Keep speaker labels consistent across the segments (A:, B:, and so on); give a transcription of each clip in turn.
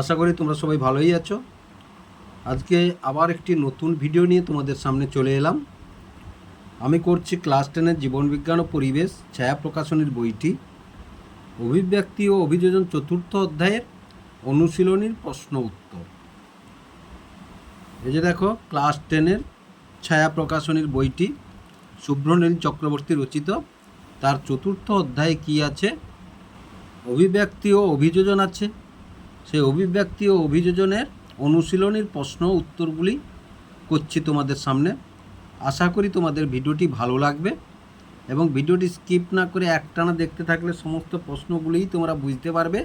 A: আশা করি তোমরা সবাই ভালোই আছো। আজকে আবার একটি নতুন ভিডিও নিয়ে তোমাদের সামনে চলে এলাম। আমি করছি ক্লাস টেনের জীবনবিজ্ঞান ও পরিবেশ ছায়া প্রকাশনীর বইটি। অভিব্যক্তি ও অভিযোজন চতুর্থ অধ্যায়ের অনুশীলনীর প্রশ্ন উত্তর। এই যে দেখো, ক্লাস টেনের ছায়া প্রকাশনীর বইটি, শুভ্রনীল চক্রবর্তী রচিত। তার চতুর্থ অধ্যায়ে কি আছে? অভিব্যক্তি ও অভিযোজন আছে। সেই অভিব্যক্তি ও অভিযোজনের অনুশীলনীর প্রশ্ন উত্তরগুলি করছি তোমাদের সামনে। আশা করি তোমাদের ভিডিওটি ভালো লাগবে এবং ভিডিওটি স্কিপ না করে একটানা দেখতে থাকলে সমস্ত প্রশ্নগুলিই তোমরা বুঝতে পারবে।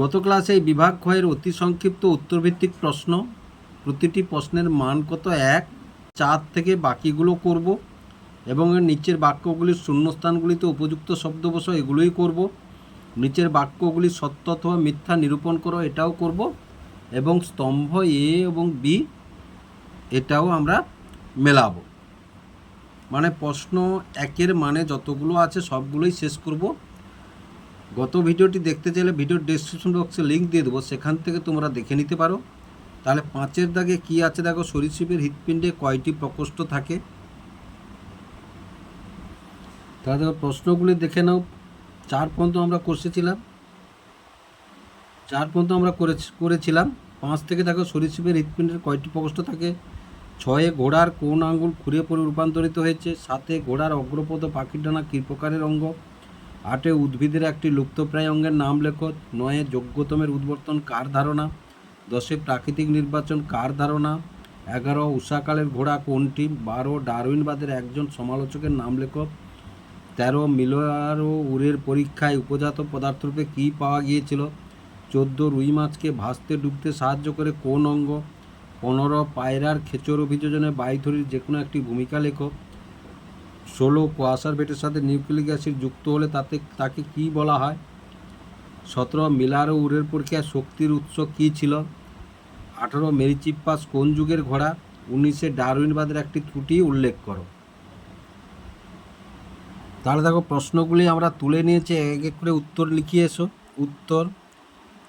A: গত ক্লাসে এই বিভাগ ক্ষয়ের অতি সংক্ষিপ্ত উত্তরভিত্তিক প্রশ্ন, প্রতিটি প্রশ্নের মান কত এক, চার থেকে বাকিগুলো করব এবং এর নিচের বাক্যগুলির শূন্যস্থানগুলিতে উপযুক্ত শব্দ বসো এগুলোই করব। নিচের বাক্যগুলি সত্য অথবা মিথ্যা নিরূপণ করো, এটাও করব। এবং স্তম্ভ এ এবং বি, এটাও আমরা মেলাবো। মানে প্রশ্ন একের মানে যতগুলো আছে সবগুলোই শেষ করব। গত ভিডিওটি দেখতে চাইলে ভিডিওর ডেসক্রিপশন বক্সে লিঙ্ক দিয়ে দেবো, সেখান থেকে তোমরা দেখে নিতে পারো। তাহলে পাঁচের দাগে কি আছে দেখো, সরীসৃপের হৃৎপিণ্ডে কয়টি প্রকোষ্ঠ থাকে? তাহলে প্রশ্নগুলি দেখে নাও। চার পর্যন্ত আমরা করতেছিলাম চার পর্যন্ত আমরা করে করেছিলাম। পাঁচ থেকে দেখো সরীসৃপের হৃৎপিণ্ডের কয়টি প্রকোষ্ঠ থাকে ছয়ে ঘোড়ার কোন আঙ্গুল খুঁড়ে পড়ে রূপান্তরিত হয়েছে, সাতে ঘোড়ার অগ্রপদ পাখির ডানা কী প্রকারের অঙ্গ, আটে উদ্ভিদের একটি লুপ্তপ্রায় অঙ্গের নাম লেখো, নয়ে যোগ্যতমের উদ্বর্তন কার ধারণা, দশে প্রাকৃতিক নির্বাচন কার ধারণা, এগারো উষাকালের ঘোড়া কোনটি, বারো ডারউইনবাদের একজন সমালোচকের নাম লেখো তেরো মিলোয়ার উরের পরীক্ষায় উপজাত পদার্থরূপে কী পাওয়া গিয়েছিল? চোদ্দ রুই মাছকে ভাসতে ডুবতে সাহায্য করে কোন অঙ্গ? পনেরো পায়রার খেচর অভিযোজনে বাইথরির যে কোনো একটি ভূমিকা লেখো। ষোলো কোয়াশার বেটের সাথে নিউক্লিক অ্যাসিড যুক্ত হলে তাতে, তাকে কি বলা হয়? সতেরো মিলার উরের পরীক্ষায় শক্তির উৎস কী ছিল? আঠারো মেরিচিপ্পাস কোন যুগের ঘোড়া? উনিশে ডারউইনবাদের একটি ত্রুটি উল্লেখ করো। তাহলে দেখো প্রশ্নগুলি আমরা তুলে নিয়েছি, এক এক করে উত্তর লিখিয়ে এসো। উত্তর,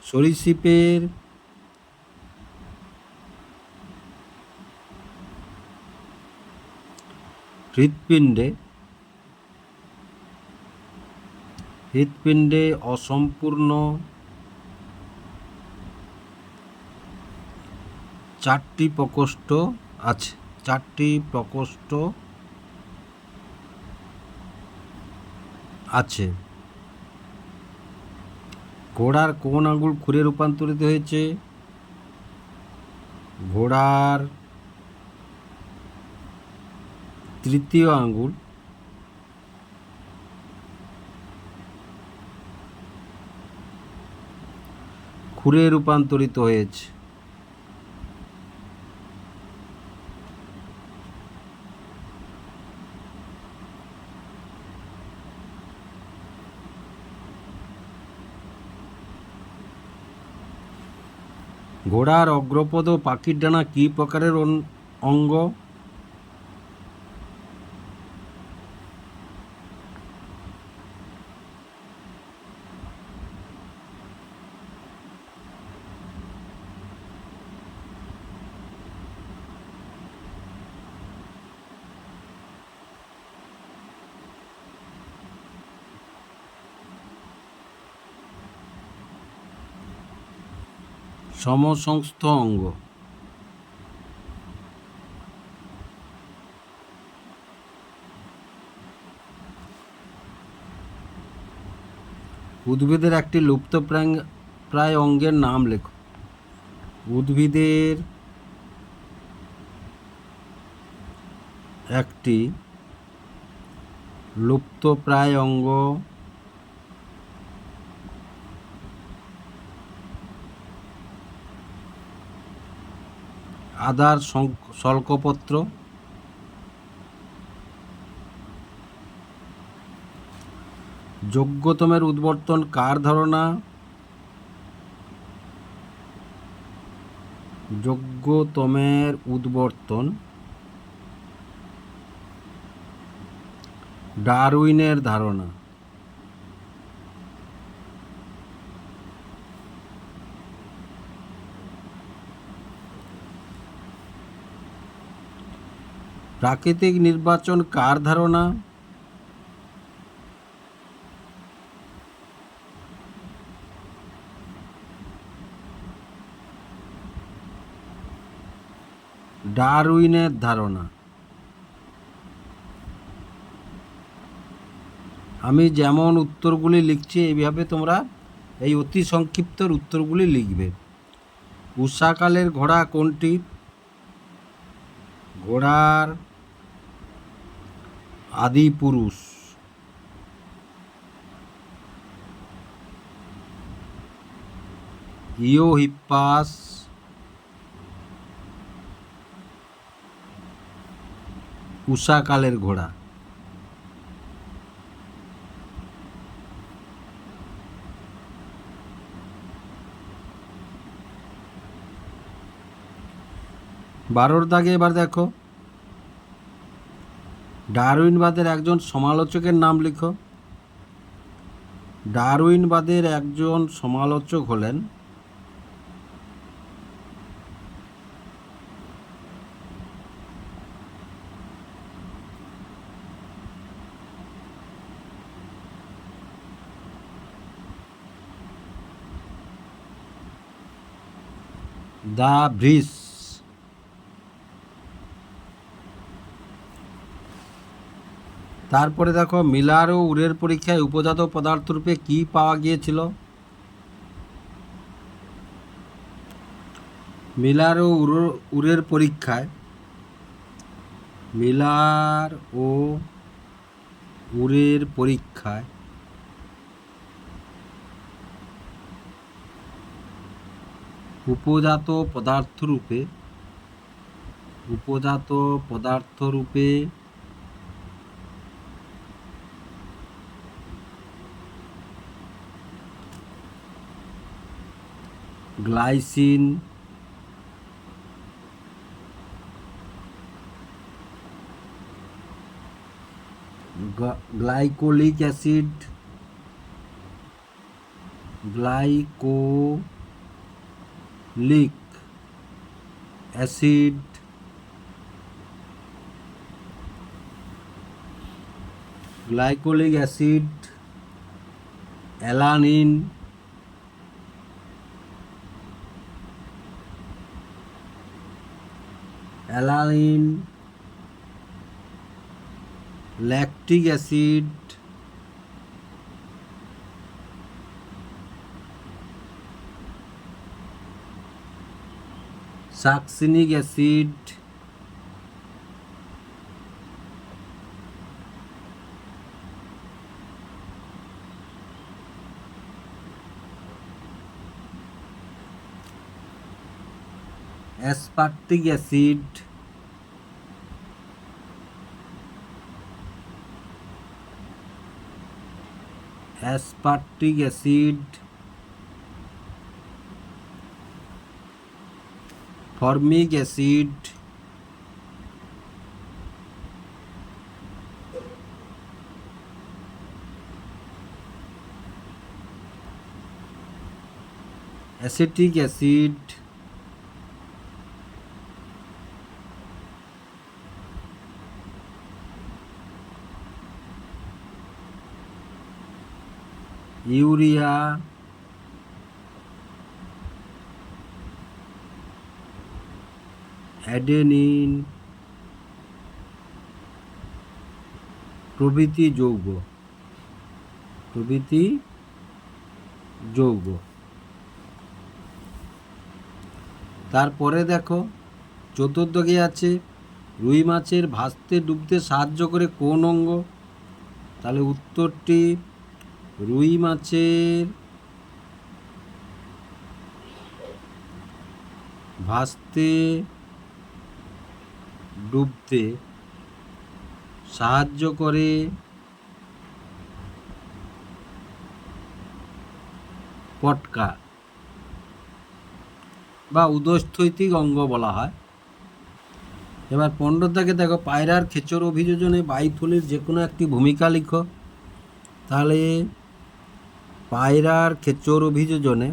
A: সরীসৃপের হৃৎপিণ্ডে হৃৎপিণ্ডে অসম্পূর্ণ চারটি প্রকোষ্ঠ আছে। চারটি প্রকোষ্ঠ আছে। ঘোড়ার কোন আঙুল খুরে রূপান্তরিত হয়েছে? ঘোড়ার তৃতীয় আঙ্গুল খুরে রূপান্তরিত হয়েছে। ঘোড়ার অগ্রপদ ও পাখির ডানা কী প্রকারের অঙ্গ? সমসংস্থ অঙ্গ। উদ্ভিদের একটি লুপ্ত প্রায়- অঙ্গের নাম লেখো। উদ্ভিদের একটি লুপ্ত প্রায় অঙ্গ আদার শল্কপত্র যোগ্যতমের উদ্বর্তন কার ধারণা? যোগ্যতমের উদ্বর্তন ডারউইনের ধারণা। প্রাকৃতিক নির্বাচন কার ধারণা? ডারউইনের ধারণা। আমি যেমন উত্তরগুলি লিখছি, এইভাবে তোমরা এই অতি সংক্ষিপ্তর উত্তরগুলি লিখবে। উষাকালের ঘোড়া কোনটি? ঘোড়ার আদি পুরুষ ইওহিপ্পাস উষাকালের ঘোড়া। বারোর দাগে এবার দেখো। ডারউইনবাদের একজন সমালোচকের নাম লিখো। ডারউইনবাদের একজন সমালোচক হলেন দা ব্রিস। তারপরে দেখো, মিলার ও উরের পরীক্ষায় উপজাত পদার্থ রূপে কি পাওয়া গিয়েছিল? মিলার ও উর- উরের পরীক্ষায় মিলার ও উরের পরীক্ষায় উপজাত পদার্থ রূপে উপজাত পদার্থ glycine glycolic acid glycolic acid. Glycolic acid alanine. Alanine lactic acid succinic acid aspartic acid aspartic acid formic acid acetic acid urea, adenine প্রভৃতি যৌগ প্রভৃতি যৌগ। তারপরে দেখো চতুর্দকে আছে? রুই মাছের ভাসতে ডুবতে সাহায্য করে কোন অঙ্গ? তাহলে উত্তরটি রুই মাছের ভাসতে ডুবতে সাহায্য করে পটকা বা উদস্থৈতিক অঙ্গ বলা হয়। এবার পণ্ডতাকে দেখো, পায়রার খেচর অভিযোজনে বায়ুথলির যে কোনো একটি ভূমিকা লিখো। তাহলে পায়রার খেচর অভিযোজনে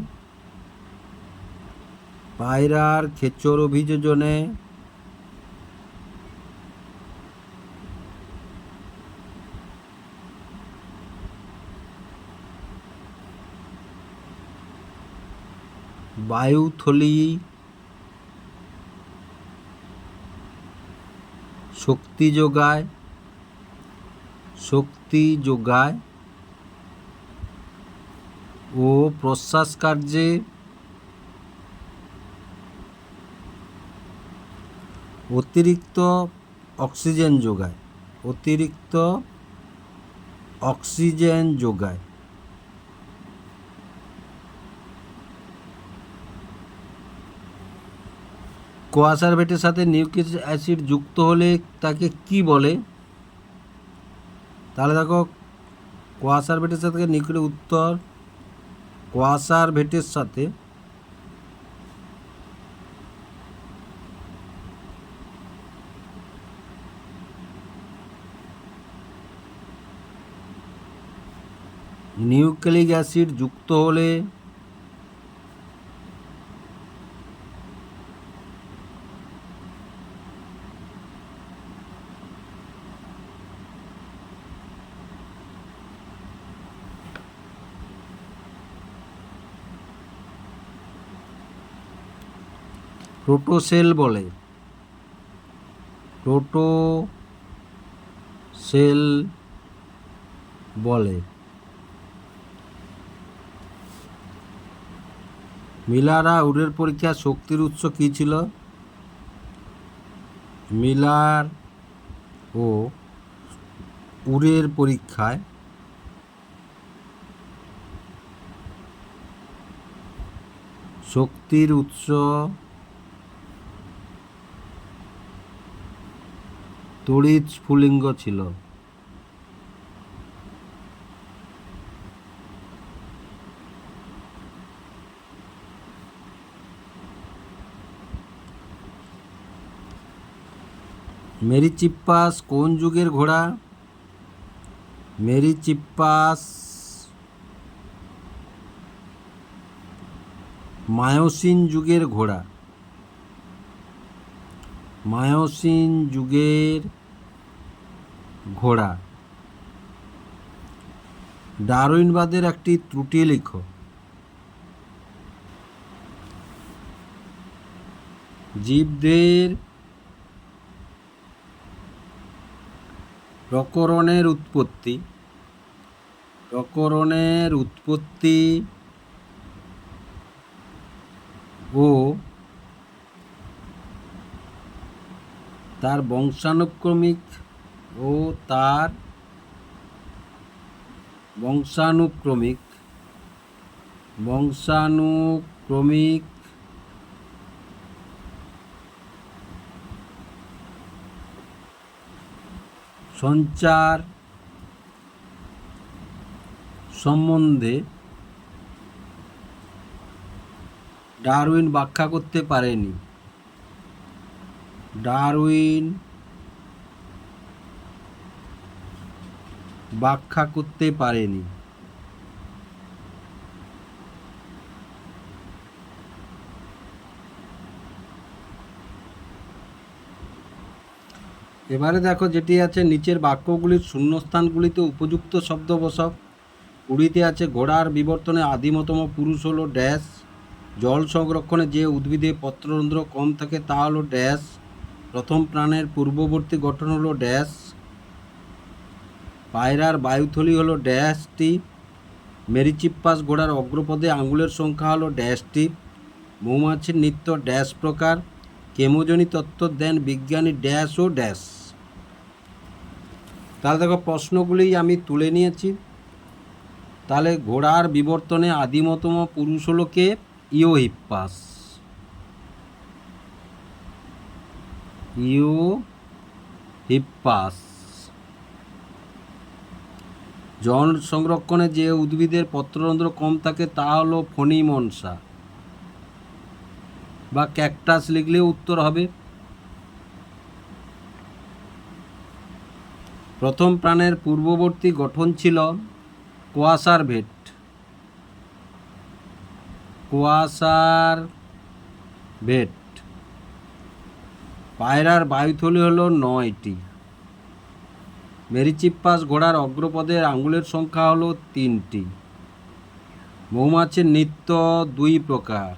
A: পায়রার খেচর অভিযোজনে বায়ুথলি শক্তি যোগায় শক্তি যোগায় ও প্রশ্বাস কার্যে অতিরিক্ত অক্সিজেন যোগায়। অতিরিক্ত অক্সিজেন যোগায়। কোয়াসারভেটের সাথে নিউক্লিক অ্যাসিড যুক্ত হলে তাকে কি বলে? তাহলে দেখো কোয়াসারভেটের সাথে নিউক্লিক উত্তর কোয়াসারভেটের সাথে নিউক্লিক অ্যাসিড যুক্ত হলে প্রোটোসেল বলে। প্রোটো সেল বলে। মিলারা উডের পরীক্ষা শক্তির উৎস কী ছিল? মিলার ও উরের পরীক্ষায় শক্তির উৎস তড়িৎ স্ফুলিঙ্গ ছিল। মেরিচিপ্পাস কোন যুগের ঘোড়া? মেরিচিপ্পাস মায়োসিন যুগের ঘোড়া। মায়োসিন যুগের ঘোড়া। ডারউইনবাদের একটি ত্রুটি লিখো। জীবদের প্রকরণের উৎপত্তি প্রকরণের উৎপত্তি ও তার বংশানুক্রমিক ও তার বংশানুক্রমিক বংশানুক্রমিক সঞ্চার সম্বন্ধে ডারউইন ব্যাখ্যা করতে পারেনি। ডারউইন ব্যাখ্যা করতে পারেনি। এবারে দেখো যেটি আছে, নিচের বাক্যগুলির শূন্যস্থানগুলিতে উপযুক্ত শব্দ বসক কুড়িতে আছে, ঘোড়ার বিবর্তনে আদিমতম পুরুষ হলো ড্যাশ। জল সংরক্ষণে যে উদ্ভিদে পত্ররন্ধ্র কম থাকে, তা হলো ড্যাশ। প্রথম প্রাণের পূর্ববর্তী গঠন হলো ড্যাশ। পায়রার বায়ুথলি হলো ড্যাশটি মেরিচিপ্পাস ঘোড়ার অগ্রপদে আঙুলের সংখ্যা হলো ড্যাশটি মৌমাছির নিত্য ড্যাশ প্রকার। কেমোজনী তত্ত্ব দেন বিজ্ঞানী ড্যাশ ও ড্যাশ। তাহলে দেখো প্রশ্নগুলি আমি তুলে নিয়েছি। তাহলে ঘোড়ার বিবর্তনে আদিমতম পুরুষ হলো কে? ইও ইওহিপ্পাস ইও হিপ্পাস জল সংরক্ষণে যে উদ্ভিদের পত্ররন্ধ্র কম থাকে তা হলো ফণিমনসা। বা ক্যাকটাস লিখলেও উত্তর হবে। প্রথম প্রাণের পূর্ববর্তী গঠন ছিল কোয়াসার ভেট। কোয়াসার ভেট। পায়রার বায়ুথলি হলো নয়টি। মেরিচিপ্পাস ঘোড়ার অগ্রপদের আঙুলের সংখ্যা হলো তিনটি। মৌমাছির নিত্য দুই প্রকার।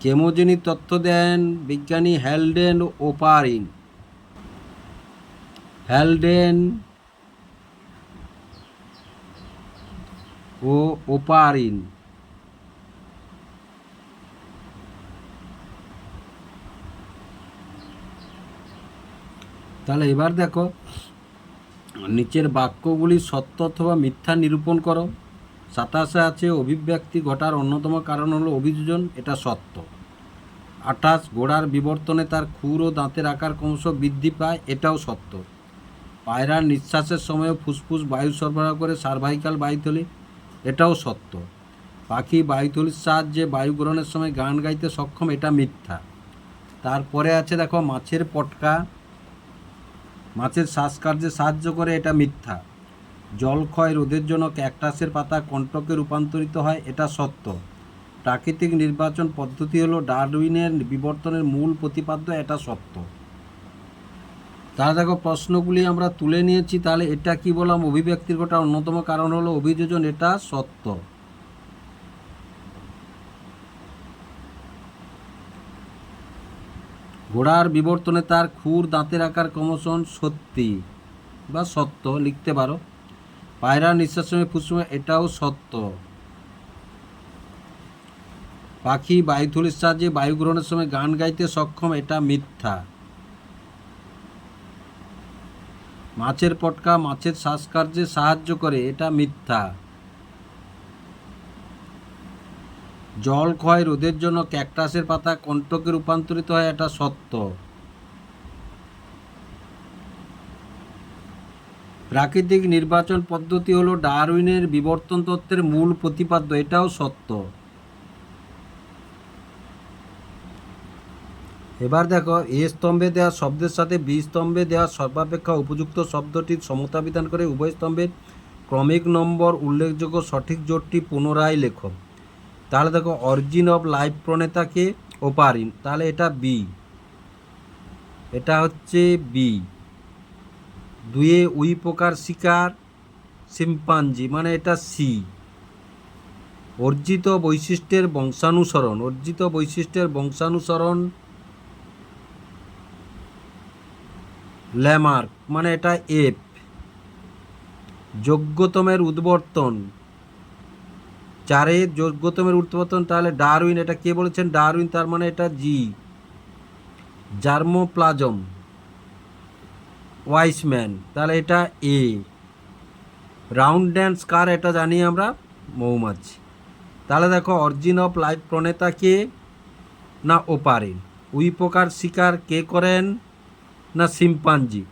A: কেমোজেনি তথ্য দেন বিজ্ঞানী হ্যালডেন ওপারিন। হ্যালডেন ও ওপারিন তাহলে এবার দেখো, নিচের বাক্যগুলি সত্য অথবা মিথ্যা নিরূপণ করো। সাতাশে আছে, অভিব্যক্তি ঘটার অন্যতম কারণ হলো অভিযোজন, এটা সত্য। আঠাশ, গোড়ার বিবর্তনে তার খুর ও দাঁতের আকার ক্রমশ বৃদ্ধি পায়, এটাও সত্য। পায়রার নিঃশ্বাসের সময়ও ফুসফুস বায়ু সরবরাহ করে সার্ভাইকাল বায়ুথলি এটাও সত্য। পাখি বায়ুথলির সাহায্যে বায়ু গ্রহণের সময় গান গাইতে সক্ষম, এটা মিথ্যা। তারপরে আছে দেখো, মাছের পটকা মাছের শ্বাসকার্যে সাহায্য করে এটা মিথ্যা। জলক্ষয় রোধের জন্য ক্যাকটাসের পাতা কণ্টকে রূপান্তরিত হয়, এটা সত্য। প্রাকৃতিক নির্বাচন পদ্ধতি হলো ডারউইনের বিবর্তনের মূল প্রতিপাদ্য, এটা সত্য। তাহলে দেখো, প্রশ্নগুলি আমরা তুলে নিয়েছি, তাহলে এটা কি বললাম? অভিব্যক্তির ঘটা অন্যতম কারণ হলো অভিযোজন, এটা সত্য। ঘোড়ার বিবর্তনে তার খুর দাঁতের আকার ক্রমশন সত্যি বা সত্য লিখতে পারো। পায়রা নিঃশ্বাসমে ফুসমে এটাও সত্য। পাখি বায়ুথলির সাহায্যে বায়ু গ্রহণের সময় গান গাইতে সক্ষম এটা মিথ্যা। মাছের পটকা মাছের শ্বাসকার্যে সাহায্য করে এটা মিথ্যা। জল ক্ষয় রোধের জন্য ক্যাকটাসের পাতা কণ্টকে রূপান্তরিত হয়, এটা সত্য। প্রাকৃতিক নির্বাচন পদ্ধতি হলো ডারউইনের বিবর্তন তত্ত্বের মূল প্রতিপাদ্য, এটাও সত্য। এবার দেখো, এ স্তম্ভে দেওয়া শব্দের সাথে বি স্তম্ভে দেওয়া সর্বাপেক্ষা উপযুক্ত শব্দটির সমতা বিধান করে উভয় স্তম্ভের ক্রমিক নম্বর উল্লেখযোগ্য সঠিক জোটটি পুনরায় লেখো। তাহলে দেখো অরিজিন অফ লাইফ প্রণেতাকে ওপারিন তাহলে এটা বি এটা হচ্ছে বি দুয়ে উই পোকার শিকার সিম্পাঞ্জি মানে এটা সি অর্জিত বৈশিষ্ট্যের বংশানুসরণ, অর্জিত বৈশিষ্ট্যের বংশানুসরণ ল্যামার্ক মানে এটা এফ যোগ্যতমের উদ্বর্তন চারে যোগ্যতমের উৎপতন তাহলে ডারউইন, এটা কে বলেছেন? ডারউইন তার মানে এটা জি। জার্মোপ্লাজম। ওয়াইসম্যান, তাহলে এটা এ। রাউন্ড ড্যান্স কার, এটা জানি আমরা, মৌমাছি। তাহলে দেখো, অরিজিন অফ লাইফ প্রণেতা কে? না ওপারেন উই পোকার শিকার কে করেন? না সিম্পাঞ্জি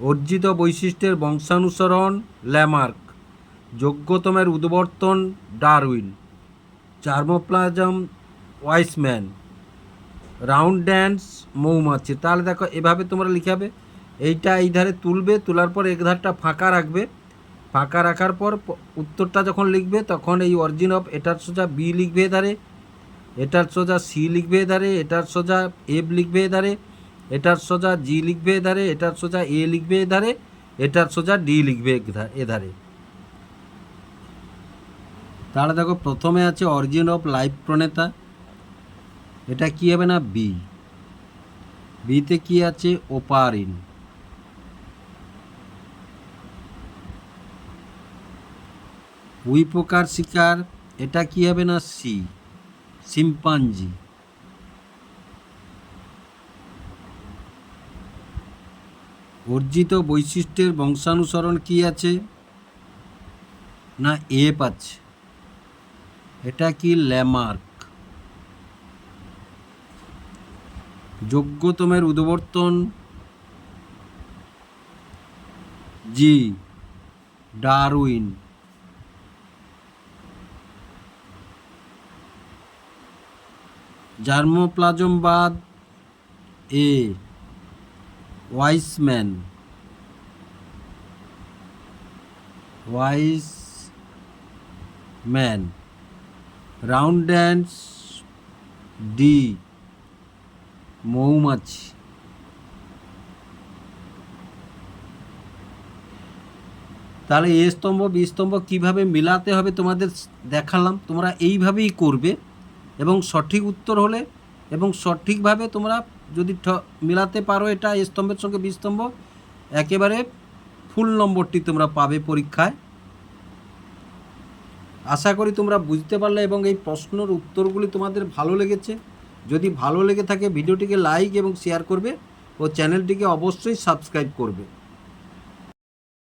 A: অর্জিত বৈশিষ্ট্যের বংশানুসরণ, ল্যামার্ক। যোগ্যতমের উদ্বর্তন Darwin, germplasm Weismann, round dance মৌমাছি। তাহলে দেখো, এভাবে তোমরা লিখাবে এইটা এই ধারে তুলবে, তোলার পর এক ধারটা ফাঁকা রাখবে। ফাঁকা রাখার পর উত্তরটা যখন লিখবে, তখন এই অরিজিন অফ এটার সোজা বি লিখবে এধারে এটার সোজা সি লিখবে এধারে এটার সোজা এফ লিখবে এধারে এটার সোজা জি লিখবে এধারে এটার সোজা এ লিখবে এধারে এটার সোজা ডি লিখবে এধা- এধারে তাহলে দেখো প্রথমে আছে অরিজিন অফ লাইফ প্রণেতা। এটা কি হবে না? বি। বিতে কি আছে? ওপারিন। উই পোকার শিকার, এটা কি হবে না? সি। সিম্পাঞ্জি অর্জিত বৈশিষ্ট্যের বংশানুসরণ কি আছে? না এপ আছে এটা কি ল্যামার্ক? যোগ্যতমের উদ্বর্তন? জি Darwin. জার্মোপ্লাজমবাদ? A Weismann. Weismann round dance D, মৌমাছি। তাহলে এ স্তম্ভ, বি স্তম্ভ কীভাবে মিলাতে হবে তোমাদের দেখালাম, তোমরা এইভাবেই করবে। এবং সঠিক উত্তর হলে এবং সঠিকভাবে তোমরা যদি মিলাতে পারো এটা স্তম্ভের সঙ্গে বি স্তম্ভ, একেবারে ফুল নম্বরটি তোমরা পাবে পরীক্ষায়। আশা করি তোমরা বুঝতে পারলে এবং এই প্রশ্নের উত্তরগুলি তোমাদের ভালো লেগেছে। যদি ভালো লেগে থাকে, ভিডিওটিকে লাইক এবং শেয়ার করবে ও চ্যানেলটিকে অবশ্যই সাবস্ক্রাইব করবে।